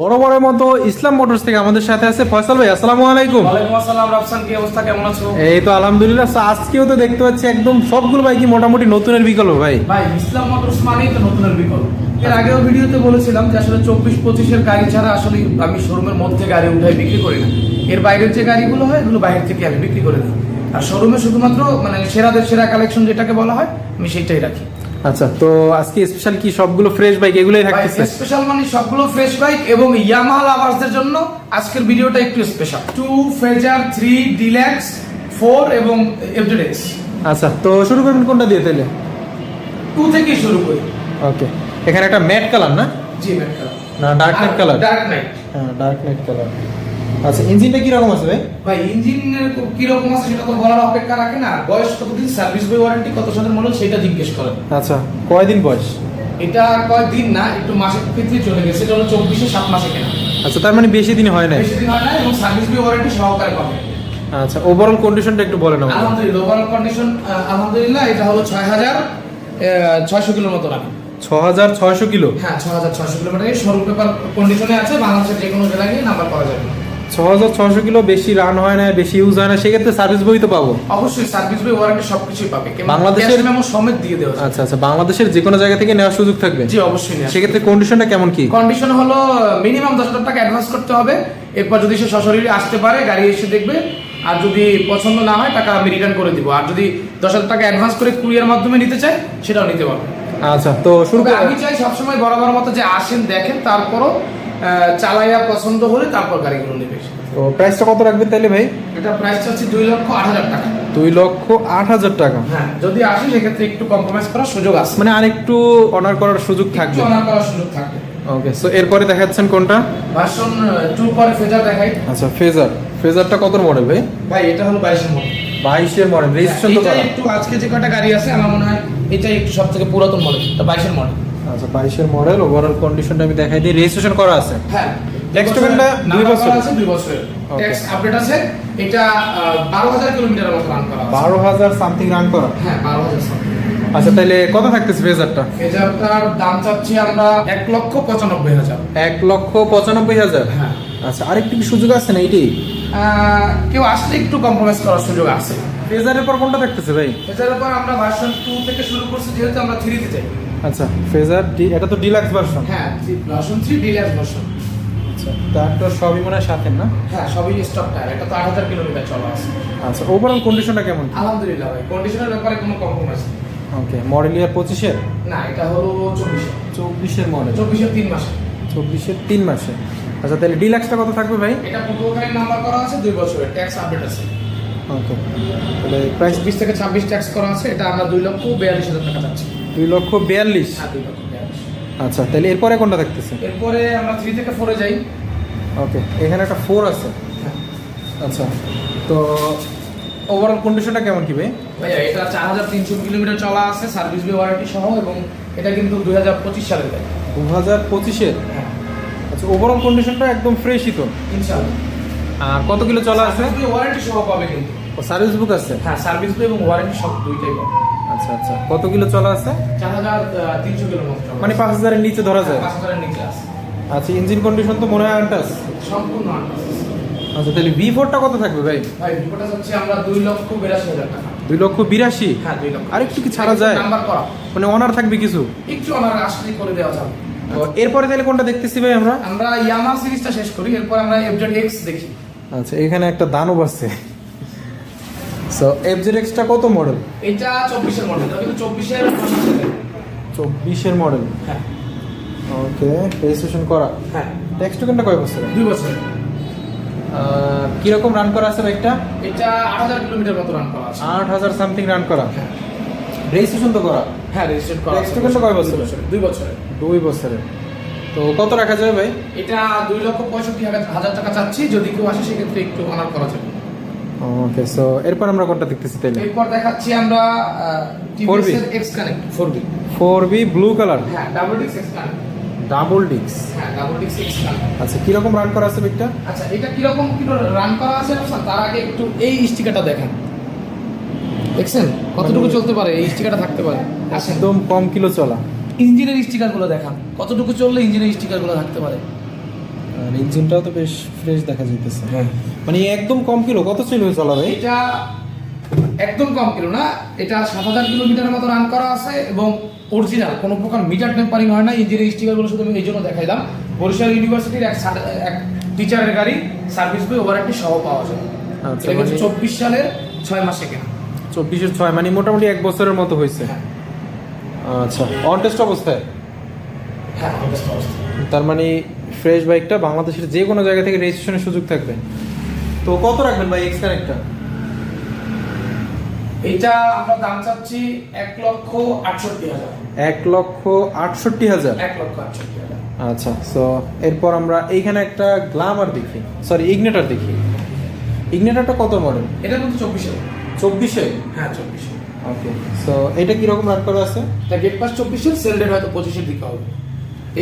বড় বড় মতো ইসলাম মোটরস থেকে আমাদের সাথে আছে ফয়সাল ভাই আসসালামু আলাইকুম। ওয়ালাইকুম আসসালাম রাফসান কি অবস্থা? কেমন আছো? এই তো আলহামদুলিল্লাহ আজকেও তো দেখতে পাচ্ছি একদম সবগুলো বাইকই মোটামুটি নতুনের বিকল্প ভাই। ভাই ইসলাম মোটরস মানেই তো নতুনের বিকল্প। এর আগেও ভিডিওতে বলেছিলাম যে আসলে চব্বিশ পঁচিশের গাড়ি ছাড়া আসলে আমি শোরুমের মধ্যে গাড়ি উঠাই বিক্রি করি না। এর বাইরের যে গাড়িগুলো হয় এগুলো বাইরে থেকে আমি বিক্রি করে দিই। আর শোরুমে শুধুমাত্র মানে সেরাদের সেরা কালেকশন যেটাকে বলা হয় আমি সেটাই রাখি। আচ্ছা তো আজকে স্পেশাল কি সবগুলো ফ্রেশ বাইক এগুলোই থাকতেছে? স্পেশাল মানে সবগুলো ফ্রেশ বাইক এবং ইয়ামাহা লাভার্সদের জন্য আজকের ভিডিওটা একটু special two Fazer three deluxe four এবং এফজেডএক্স আচ্ছা তো শুরু করবেন কোনটা দিয়ে তাহলে? টু থেকেই শুরু করি। ওকে এখানে একটা ম্যাট কালার না? জি ম্যাম না dark knight colour dark knight হ্যাঁ ডার্ক নাইট কালার আচ্ছা ইঞ্জিনটা কি রকম আছে ভাই? ভাই ইঞ্জিনের কি রকম আছে সেটা তো বলার অপেক্ষা রাখে না। বয়স কতদিন? সার্ভিস বই ওয়ারেন্টি কত সালের মডেল সেটা জিজ্ঞেস করেন। আচ্ছা কয়দিন বয়স? এটা কয়েকদিন না একটু মাসের ক্ষেত্রে চলে গেছে। এটা হলো চব্বিশে সাত মাসে কেনা। আচ্ছা তার মানে বেশি দিন হয় না বেশি দিন হয় না এবং সার্ভিস বই ওয়ারেন্টি সহকারে পাবে। আচ্ছা ওভারঅল কন্ডিশনটা একটু বলেন আমাকে আলহামদুলিল্লাহ ওভারঅল কন্ডিশন আলহামদুলিল্লাহ এটা হলো ছয় হাজার ছয়শো কিলোর মতো রাখে। ছ হাজার ছয়শো কিলো? হ্যাঁ ছ হাজার ছয়শো কিলোমিটার। শোরুম পেপার কন্ডিশনে আছে বাংলাদেশের যে কোনো জেলায় নাম্বার পাওয়া যাবে। ছ হাজার ছয়শো কিলো বেশি রান হয় না বেশি ইউজ হয় না সেক্ষেত্রে সার্ভিস বই তো পাবো। অবশ্যই সার্ভিস বই ওয়ারেন্টি সবকিছুই পাবে। বাংলাদেশের- মেমো সমেত দিয়ে দেওয়া আচ্ছা আচ্ছা বাংলাদেশের যে কোনো জায়গা থেকে নেওয়ার সুযোগ থাকবে। জি অবশ্যই সেক্ষেত্রে কন্ডিশনটা কেমন কি? কন্ডিশন হলো মিনিমাম দশ হাজার টাকা অ্যাডভান্স করতে হবে। এরপর যদি সে সশরীরে আসতে পারে গাড়ি এসে দেখবে। আর যদি পছন্দ না হয় টাকা আমি রিটার্ন করে দিব। আর যদি দশ হাজার টাকা অ্যাডভান্স করে কুরিয়ার মাধ্যমে নিতে চায় সেটাও নিতে পারবে। আচ্ছা তো শুরু আমি চাই সবসময় বরাবর মতো যে আসেন দেখেন তারপরও চালাইয়া পছন্দ হলে তারপর গাড়িগুলো নেবে। তো প্রাইসটা কত রাখবেন তাহলে ভাই? এটা প্রাইস হচ্ছে দুই লক্ষ আট হাজার টাকা। দুই লক্ষ আট হাজার টাকা। হ্যাঁ যদি আসে সেক্ষেত্রে একটু কম্প্রোমাইজ করার সুযোগ আছে। মানে আরেকটু অনার করার সুযোগ থাকবে। অনার করার সুযোগ থাকবে। ওকে সো এরপরে দেখাচ্ছেন কোনটা? ভার্সন টু পরে ফেজার দেখাই। আচ্ছা ফেজার ফেজারটা কত মডেল ভাই? ভাই এটা হলো বাইশের মডেল বাইশের মডেল রেজিস্ট্রেশন তো করা। একটু আজকে যে কটা গাড়ি আছে আমার মনে হয় এটাই একটু সব থেকে পুরাতন মডেল এটা বাইশের মডেল আচ্ছা বাইশের মডেল ওভারঅল কন্ডিশনটা আমি দেখাই দিই। রেজিস্ট্রেশন করা আছে। হ্যাঁ। Next tokenটা দুই বছর। আছে দুই বছরের. ট্যাক্স আপডেট আছে। এটা বারো হাজার কিলোমিটারের মতো রান করা আছে। বারো হাজার সামথিং রান করা। হ্যাঁ বারো হাজার আচ্ছা তাহলে কত থাকতেছে ফেজারটা এটার দাম চাচ্ছি আমরা এক লক্ষ পঁচানব্বই হাজার। এক লক্ষ পঁচানব্বই হাজার? হ্যাঁ। আচ্ছা আরেকটু কি সুযোগ আছে না আহ, কেউ আসলে একটু কম্প্রোমাইজ করার সুযোগ আছে। ফেজারের পর কোনটা থাকতেছে ভাই? এটার উপর আমরা ভার্সন টু থেকে শুরু করছি যেহেতু আমরা থ্রি দিতে আচ্ছা ফেজার ডি এটা তো ডিলাক্স ভার্সন হ্যাঁ ভার্সন থ্রি ডিলাক্স ভার্সন আচ্ছা তার তো সবই মনে হয় সাথে না? হ্যাঁ সবই স্টক টায়ার এটা তো আট হাজার কিলোমিটার চলা আছে। আচ্ছা ওভারঅল কন্ডিশনটা কেমন? আলহামদুলিল্লাহ ভাই কন্ডিশনের ব্যাপারে কোনো কম্প্রোমাইজ নেই। ওকে মডেল ইয়ার পঁচিশের? না এটা হলো চব্বিশে চব্বিশের মডেল চব্বিশের তিন মাসে চব্বিশের তিন মাসে আচ্ছা তাহলে ডিলাক্সটা কত থাকবে ভাই? এটা পূর্বকালীন নাম্বার করা আছে দুই বছরের ট্যাক্স আপডেট আছে। ওকে তাহলে প্রাইস চব্বিশ থেকে ছাব্বিশ ট্যাক্স করা আছে এটা আমরা দুই লক্ষ বিয়াল্লিশ হাজার টাকা চাচ্ছি দুই লক্ষ বিয়াল্লিশ। হ্যাঁ আচ্ছা তাহলে এরপরে কোনটা থাকতেছে এরপরে আমরা থ্রি থেকে ফোরে যাই। ওকে এখানে একটা ফোর আছে। হ্যাঁ। আচ্ছা তো ওভারঅল কন্ডিশনটা কেমন কি ভাই? ভাইয়া এটা চার হাজার তিনশো কিলোমিটার চলা আছে সার্ভিস বি ওয়ারেন্টি সহ এবং এটা কিন্তু দুই হাজার পঁচিশ সালের গাড়ি। দু হাজার পঁচিশের? হ্যাঁ। আচ্ছা ওভারঅল কন্ডিশনটা একদম ফ্রেশই তো। ইনশাআল্লাহ। আর কত কিলো চলা আছে? ওয়ারেন্টি সহ পাবে কিন্তু। সার্ভিস বুক আছে? হ্যাঁ সার্ভিস বি এবং ওয়ারেন্টি সব দুইটাই পাবে। আচ্ছা কত কিলো চলা আছে? চার হাজার তিনশো কিলোর মানে পাঁচ হাজারের নিচে ধরা যায়? পাঁচ হাজারের নিচে আছে। আচ্ছা ইঞ্জিন কন্ডিশন তো মনে হয় আনটাস সম্পূর্ণ আচ্ছা তাহলে ভি ফোরটা কত থাকবে ভাই? ভাই রিপোর্টটা হচ্ছে আমরা দুই লক্ষ বিরাশি হাজার টাকা। দুই লক্ষ বিরাশি? হ্যাঁ দুই লক্ষ আর একটু কি ছাড়া যায়? নাম্বার করা মানে অনার থাকবে কিছু? একটু আমার আসলে করে দেওয়া যাবে। এরপরে তাহলে কোনটা দেখতেছি ভাই আমরা? আমরা ইয়ামা সিরিজটা শেষ করি এরপর আমরা এফজেড এক্স দেখি। আচ্ছা এখানে একটা দানব আছে। সো এফজেড এক্সটা কত মডেল এটা চব্বিশের মডেল কিন্তু চব্বিশের চব্বিশের মডেল হ্যাঁ। ওকে রেজিস্ট্রেশন করা। হ্যাঁ। ট্যাক্স টোকেনটা কয় বছর দুই বছর কীরকম রান করা আছে বাইকটা এটা আট হাজার কিলোমিটার মতো রান করা আছে। আট হাজার সামথিং রান করা। হ্যাঁ। রেজিস্ট্রেশন তো করা? হ্যাঁ রেজিস্টার্ড করা Next token টা কয় বছরের? দুই বছরের দুই বছরের। তো কত রাখা যাবে ভাই? এটা দুই লক্ষ পঁয়ষট্টি হাজার টাকা চাচ্ছি যদি কেউ আসে সেক্ষেত্রে একটু অনার করা যাবে। ওকে সো এরপর আমরা কোনটা দেখতেছি তাহলে? এরপর দেখাচ্ছি আমরা 4B TVS x connect four B four B blue colour হ্যাঁ ডাবল ডিক্স এক্স কানেক্ট ডাবল ডিক্স হ্যাঁ ডাবল ডিক্স এক্স কানেক্ট আচ্ছা কীরকম রান করা আছে বাইকটা আচ্ছা এটা কীরকম কিলো রান করা আছে আফসান? তার আগে একটু এই স্টিকারটা দেখেন। দেখছেন? কতটুকু চলতে পারে? এই স্টিকারটা থাকতে পারে। একদম কম কিলো চলা। ইঞ্জিনের স্টিকারগুলো দেখান। কতটুকু চললে ইঞ্জিনের স্টিকারগুলো থাকতে পারে? আর ইঞ্জিনটাও তো বেশ ফ্রেশ দেখা যাইতেছে। হ্যাঁ। মানে একদম কম কিলো কত ছিল চলা ভাই এটা একদম কম কিলো না এটা সাত হাজার কিলোমিটারের মতো রান করা আছে এবং অরিজিনাল কোনো প্রকার মিটার টেম্পারিং হয় না ইঞ্জিনের স্টিকারগুলো শুধু আমি এই জন্য দেখাইলাম। বরিশাল ইউনিভার্সিটির এক এক টিচারের গাড়ি সার্ভিস বই ওভারটি সহ পাওয়া যায়। আচ্ছা, মানে- চব্বিশ সালের ছয় মাসে কেনা। চব্বিশের ছয় মানে মোটামুটি এক বছরের মতো হয়েছে। হ্যাঁ। আচ্ছা অন টেস্ট অবস্থায়? হ্যাঁ তার মানে ফ্রেশ বাইকটা বাংলাদেশের যে কোনো জায়গা থেকে রেজিস্ট্রেশনের সুযোগ থাকবে। তো কত রাখবেন ভাই এক্স কানেক্টটা এটা আমরা দাম চাচ্ছি এক লক্ষ আটষট্টি হাজার। এক লক্ষ আটষট্টি হাজার? এক লক্ষ আটষট্টি হাজার। আচ্ছা সো এরপর আমরা এইখানে একটা গ্লামার দেখি। সরি ইগনেটার দেখি। ইগনেটারটা কত মডেল এটা কিন্তু চব্বিশে। চব্বিশে? হ্যাঁ চব্বিশে। ওকে সো এটা কীরকম রান করা আছে? এটা গেট পাস চব্বিশের সেল ডেট হয়তো পঁচিশের দিকে হবে।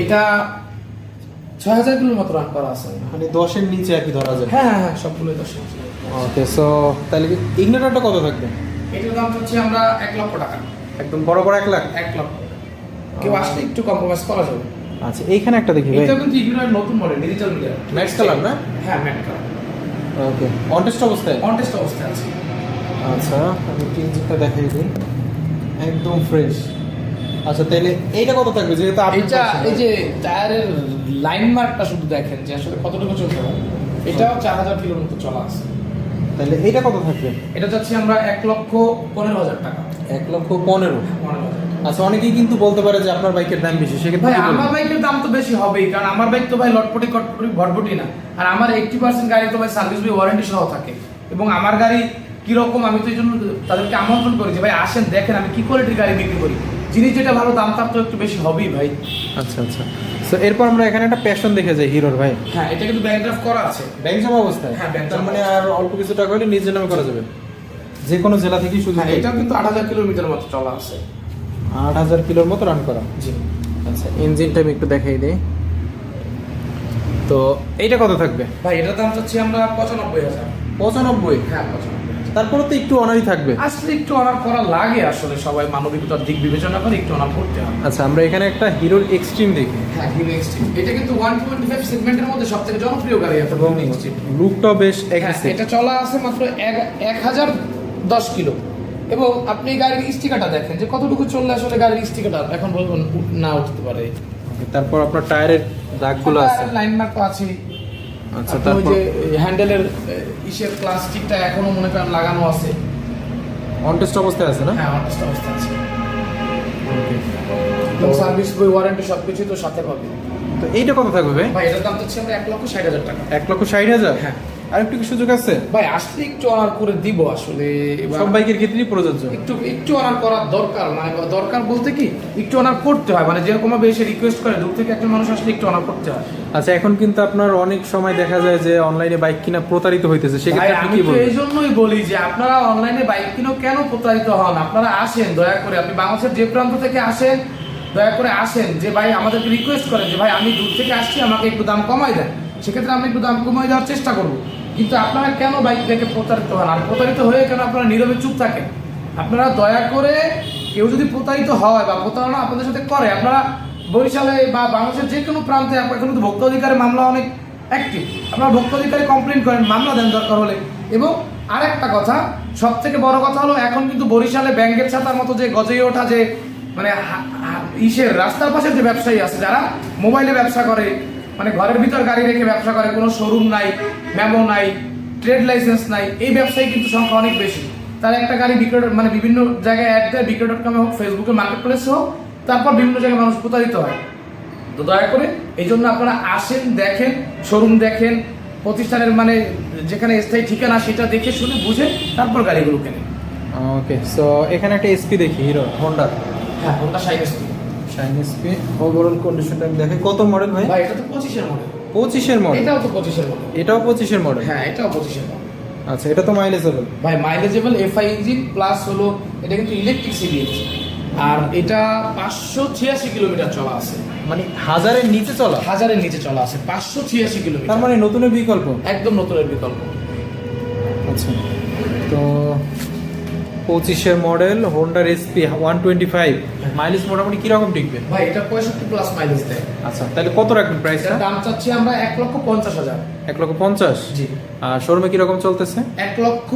এটা ছয় হাজার কিলোর মতো রান করা আছে। মানে দশের নিচে আর কি ধরা যায় হ্যাঁ হ্যাঁ হ্যাঁ সবগুলো দশ ওকে সো তাহলে ইগনেটারটা কত থাকবে? এটার দাম হচ্ছে আমরা এক লক্ষ টাকা। একদম বড় বড় এক লাখ? এক লক্ষ। কেউ আসলে একটু কম্প্রোমাইজ করা যাবে। আচ্ছা এইখানে একটা দেখি এটা কিন্তু ইগনোর নতুন model digital meter Max color না? হ্যাঁ ম্যাট কালার ওকে অন অবস্থায়? কন্টেস্ট অবস্থায় আছে। আচ্ছা আমি একটু দেখাই দিই। একদম ফ্রেশ আচ্ছা তাহলে এইটা কত থাকবে? যেহেতু আপনি এটা এই যে টায়ারের লাইন মার্কটা শুধু দেখেন যে আসলে কতটুকু চলতে পারে এটাও চার হাজার কিলোর মতো চলা আছে। তাহলে এইটা কত থাকবে? এটা চাচ্ছি আমরা এক লক্ষ পনেরো হাজার টাকা। এক লক্ষ পনেরো। পনেরো আচ্ছা অনেকেই কিন্তু বলতে পারে যে আপনার বাইকের দাম বেশি সেক্ষেত্রে ভাই আমার বাইকের দাম তো বেশি হবেই কারণ আমার বাইক তো ভাই লটপটি কটপটি ভটপটি না। আর আমার এইটটি পার্সেন্ট গাড়ি তো ভাই সার্ভিস বই ওয়ারেন্টি সহ থাকে। এবং আমার গাড়ি কীরকম আমি তো এই জন্য তাদেরকে আমন্ত্রণ করি যে ভাই আসেন দেখেন আমি কি কোয়ালিটির গাড়ি বিক্রি করি। জিনিস যেটা ভালো দাম তার তো একটু বেশি হবেই ভাই। আচ্ছা আচ্ছা। তো এরপর আমরা এখানে একটা প্যাশন দেখে যাই হিরোর ভাই। হ্যাঁ এটা কিন্তু ব্যাংক ড্রাফট করা আছে। ব্যাংক জমা অবস্থায়? হ্যাঁ, bank তার মানে আর অল্প কিছু টাকা হলে নিজের নামে করা যাবে। যে কোনো জেলা থেকেই শুধু হ্যাঁ এটাও কিন্তু আট হাজার কিলোমিটার মতো চলা আছে। আট হাজার কিলোর মতো রান করা। জি। আচ্ছা ইঞ্জিনটা আমি একটু দেখাই দিই। তো এইটা কত থাকবে? ভাই এটার দাম চাচ্ছি আমরা পঁচানব্বই হাজার। পঁচানব্বই? হ্যাঁ পঁচানব্বই। তারপরে তো একটু অনারই থাকবে। আসলে একটু অনার করা লাগে আসলে সবাই মানবিকতার দিক বিবেচনা করে একটু অনার করতে হয়। আচ্ছা আমরা এখানে একটা হিরোর এক্সট্রিম দেখি। হ্যাঁ হিরো এক্সট্রিম। এটা কিন্তু ওয়ান টোয়েন্টি ফাইভ সেগমেন্টের মধ্যে সব থেকে জনপ্রিয় গাড়ি এবং হিরো এক্সট্রিম। লুকটাও বেশ অ্যাগ্রেসিভ এটা চলা আছে মাত্র এক হাজার দশ কিলো। এবং আপনি গাড়ির স্টিকারটা দেখেন যে কতটুকু চললে আসলে গাড়ির স্টিকারটা এখন বলবেন না উঠতে পারে। তারপর আপনার টায়ারের দাগগুলো আছে। লাইন মার্ক তো আছে। আচ্ছা তারপর? যে হ্যান্ডেলের ইসের প্লাস্টিকটা এখনও মনে করেন লাগানো আছে। অনটেস্ট অবস্থায় আছে না? হ্যাঁ অনটেস্ট অবস্থায় আছে। তো এবং সার্ভিস বই ওয়ারেন্টি সব কিছু তো সাথে পাবে। তো এইটা কত থাকবে ভাই? ভাই এটার দাম হচ্ছে আমরা এক লক্ষ ষাট হাজার টাকা। এক লক্ষ ষাট হাজার? হ্যাঁ। আর একটু কি সুযোগ আছে? ভাই আসলে একটু অনার করে দিব আসলে সব বাইকের ক্ষেত্রেই প্রযোজ্য। একটু একটু অনার করার দরকার মানে দরকার বলতে কি একটু অনার করতে হয় মানে যেরকম ভাবে এসে রিকোয়েস্ট করে দূর থেকে একটা মানুষ আসলে একটু অনার করতে হয়। আচ্ছা এখন কিন্তু আপনার অনেক সময় দেখা যায় যে অনলাইনে বাইক কিনা প্রতারিত হইতেছে সেক্ষেত্রে আপনি কি তো এই জন্যই বলি যে আপনারা অনলাইনে বাইক কিনো কেন প্রতারিত হন? আপনারা আসেন দয়া করে আপনি বাংলাদেশের যে প্রান্ত থেকে আসেন দয়া করে আসেন যে ভাই আমাদেরকে রিকোয়েস্ট করেন যে ভাই আমি দূর থেকে আসছি আমাকে একটু দাম কমাই দেন। সেক্ষেত্রে আমি একটু দাম কমাই দেওয়ার চেষ্টা করব। কিন্তু আপনারা কেন বাইক দেখে প্রতারিত হন? আর প্রতারিত হয়ে কেন আপনারা নীরবে চুপ থাকেন? আপনারা দয়া করে কেউ যদি প্রতারিত হয় বা প্রতারণা আপনাদের সাথে করে, আপনারা বরিশালে বা বাংলাদেশের যে কোনো প্রান্তে এখন কিন্তু ভোক্তা অধিকারের মামলা অনেক অ্যাক্টিভ আপনারা ভোক্তা অধিকারে কমপ্লেন করেন, মামলা দেন দরকার হলে। এবং আরেকটা কথা সব থেকে বড় কথা হলো, এখন কিন্তু বরিশালে ব্যাংকের ছাতার মতো যে গজে ওঠা যে মানে ইসের রাস্তার পাশে যে ব্যবসায়ী আছে, যারা মোবাইলে ব্যবসা করে মানে ঘরের ভিতর গাড়ি রেখে ব্যবসা করে কোনো শোরুম নাই মেমো নাই ট্রেড লাইসেন্স নাই এই ব্যবসায়ী কিন্তু সংখ্যা অনেক বেশি। তারা একটা গাড়ি বিক্রয় মানে বিভিন্ন জায়গায় অ্যাড দেয় বিক্রয় ডট কমে হোক ফেসবুকে মার্কেট প্লেসে হোক তারপর বিভিন্ন জায়গায় মানুষ প্রতারিত হয়? তো দয়া করে এই জন্য আপনারা আসেন দেখেন শোরুম দেখেন প্রতিষ্ঠানের মানে যেখানে স্থায়ী ঠিকানা সেটা দেখে শুনে বুঝে তারপর গাড়িগুলো কেনেন ওকে সো এখানে একটা এসপি দেখি হিরো হোন্ডা হ্যাঁ কোনটা সাইড শাইন এসপি ওভারঅল কন্ডিশনটা আমি দেখাই। কত মডেল ভাই? ভাই এটা তো পঁচিশের মডেল পঁচিশের মডেল এটাও তো পঁচিশের মডেল এটাও পঁচিশের মডেল হ্যাঁ এটাও পঁচিশের মডেল আচ্ছা এটা তো মাইলেজেবল ভাই মাইলেজেবল এফআই ইঞ্জিন প্লাস হলো এটা কিন্তু ইলেকট্রিক সিবিএস আর এটা পাঁচশো ছিয়াশি কিলোমিটার চলা আছে। মানে হাজারের নিচে চলা? হাজারের নিচে চলা আছে পাঁচশো ছিয়াশি তার মানে নতুনের বিকল্প? একদম নতুনের বিকল্প। আচ্ছা তো পঁচিশের model হোন্ডার SP one twenty five mileage মোটামুটি কীরকম টিকবে? ভাই এটা পঁয়ষট্টি প্লাস মাইলেজ দেয়। আচ্ছা তাহলে কত রাখবেন প্রাইস দাম চাচ্ছি আমরা এক লক্ষ পঞ্চাশ হাজার। এক লক্ষ পঞ্চাশ? জি। আর শোরুমে কীরকম চলতেছে? এক লক্ষ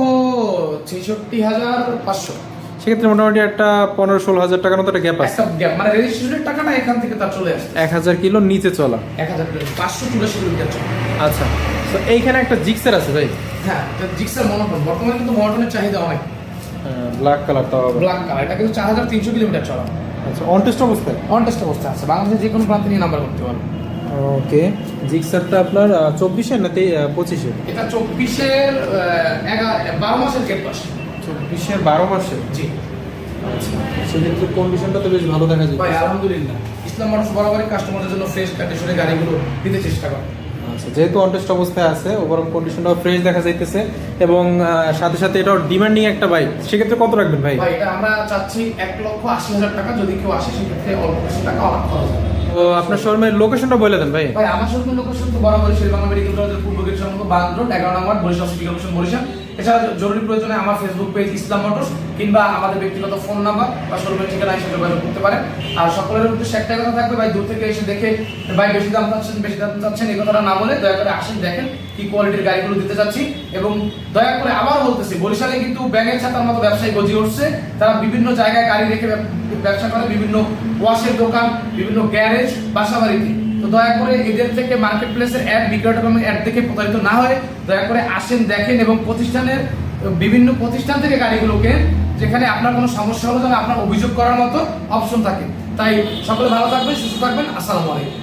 ছেষট্টি হাজার পাঁচশো। সেক্ষেত্রে মোটামুটি একটা পনেরো ষোলো হাজার টাকার মতো একটা গ্যাপ আছে। গ্যাপ মানে রেজিস্ট্রেশনের টাকাটা এখান থেকে তার চলে আসছে। এক হাজার কিলো নিচে চলা। এক হাজার কিলো পাঁচশো চুরাশি কিলোমিটার চলে। আচ্ছা তো এইখানে একটা জিক্সের আছে ভাই? হ্যাঁ জিক্সার মনোটন বর্তমানে কিন্তু মনোটনের চাহিদা অনেক। ব্ল্যাক কালার তাও ব্ল্যাক কালার এটা কিন্তু চার হাজার তিনশো কিলোমিটার চলা আচ্ছা অন টেস্ট অবস্থায়? অন টেস্ট অবস্থা আছে বাংলাদেশের যে কোনো প্রান্তে নিয়ে নাম্বার করতে পারব ওকে জিক্সারটা আপনার চব্বিশের না পঁচিশের এটা চব্বিশের বারো মাসের গেট পাস চব্বিশের বারো মাসের জি। আচ্ছা সেক্ষেত্রে কন্ডিশনটা তো বেশ ভালো দেখা যায়। ভাই আলহামদুলিল্লাহ। ইসলাম মানুষ বরাবরই কাস্টমারদের জন্য ফ্রেশ কন্ডিশনের গাড়িগুলো দিতে চেষ্টা করে। আচ্ছা যেহেতু অনটেস্ট অবস্থায় আছে ওভারঅল কন্ডিশনটাও ফ্রেশ দেখা যাইতেছে এবং সাথে সাথে এটাও ডিমান্ডিং একটা বাইক সেক্ষেত্রে কত রাখবেন ভাই? ভাই এটা আমরা চাচ্ছি এক লক্ষ আশি হাজার টাকা। যদি কেউ আসে সেক্ষেত্রে অল্প কিছু টাকা অনেক খরচ। তো আপনার শোরুমের লোকেশনটা বলে দেন ভাই। ভাই আমার শোরুমের লোকেশন তো বরাবরই শেরবাংলা মেডিকেল কলেজের পূর্ব গেট সম্মুখ বান রোড এগারো নম্বর বরিশাল সিটি কমিশন বরিশাল। এছাড়া জরুরি প্রয়োজনে আমার ফেসবুক পেজ ইসলাম মোটরস কিংবা আমাদের ব্যক্তিগত ফোন নাম্বার বা শোরুমের ঠিকানা এসে যোগাযোগ করতে পারেন। আর সকলের উদ্দেশ্যে একটা কথা থাকবে, ভাই, দূর থেকে এসে দেখে, ভাই, বেশি দাম চাচ্ছেন, বেশি দাম চাচ্ছেন, এই কথাটা না বলে দয়া করে আসেন, দেখেন কি কোয়ালিটির গাড়িগুলো দিতে চাচ্ছি এবং দয়া করে আবার বলতেছি, বরিশালে কিন্তু ব্যাঙের ছাতার মতো ব্যবসায়ী গজিয়ে উঠছে। তারা বিভিন্ন জায়গায় গাড়ি রেখে ব্যবসা করে, বিভিন্ন ওয়াশের দোকান, বিভিন্ন গ্যারেজ বাসা বাড়িতে তো দয়া করে এদের থেকে মার্কেট প্লেসের অ্যাড বিক্রয় এবং অ্যাড দেখে প্রতারিত না হয় দয়া করে আসেন, দেখেন এবং প্রতিষ্ঠানের, বিভিন্ন প্রতিষ্ঠান থেকে গাড়িগুলোকে, যেখানে আপনার কোনো সমস্যা হলো যেন আপনার অভিযোগ করার মতো অপশন থাকে। তাই সকলে ভালো থাকবেন, সুস্থ থাকবেন। আসসালামু আলাইকুম।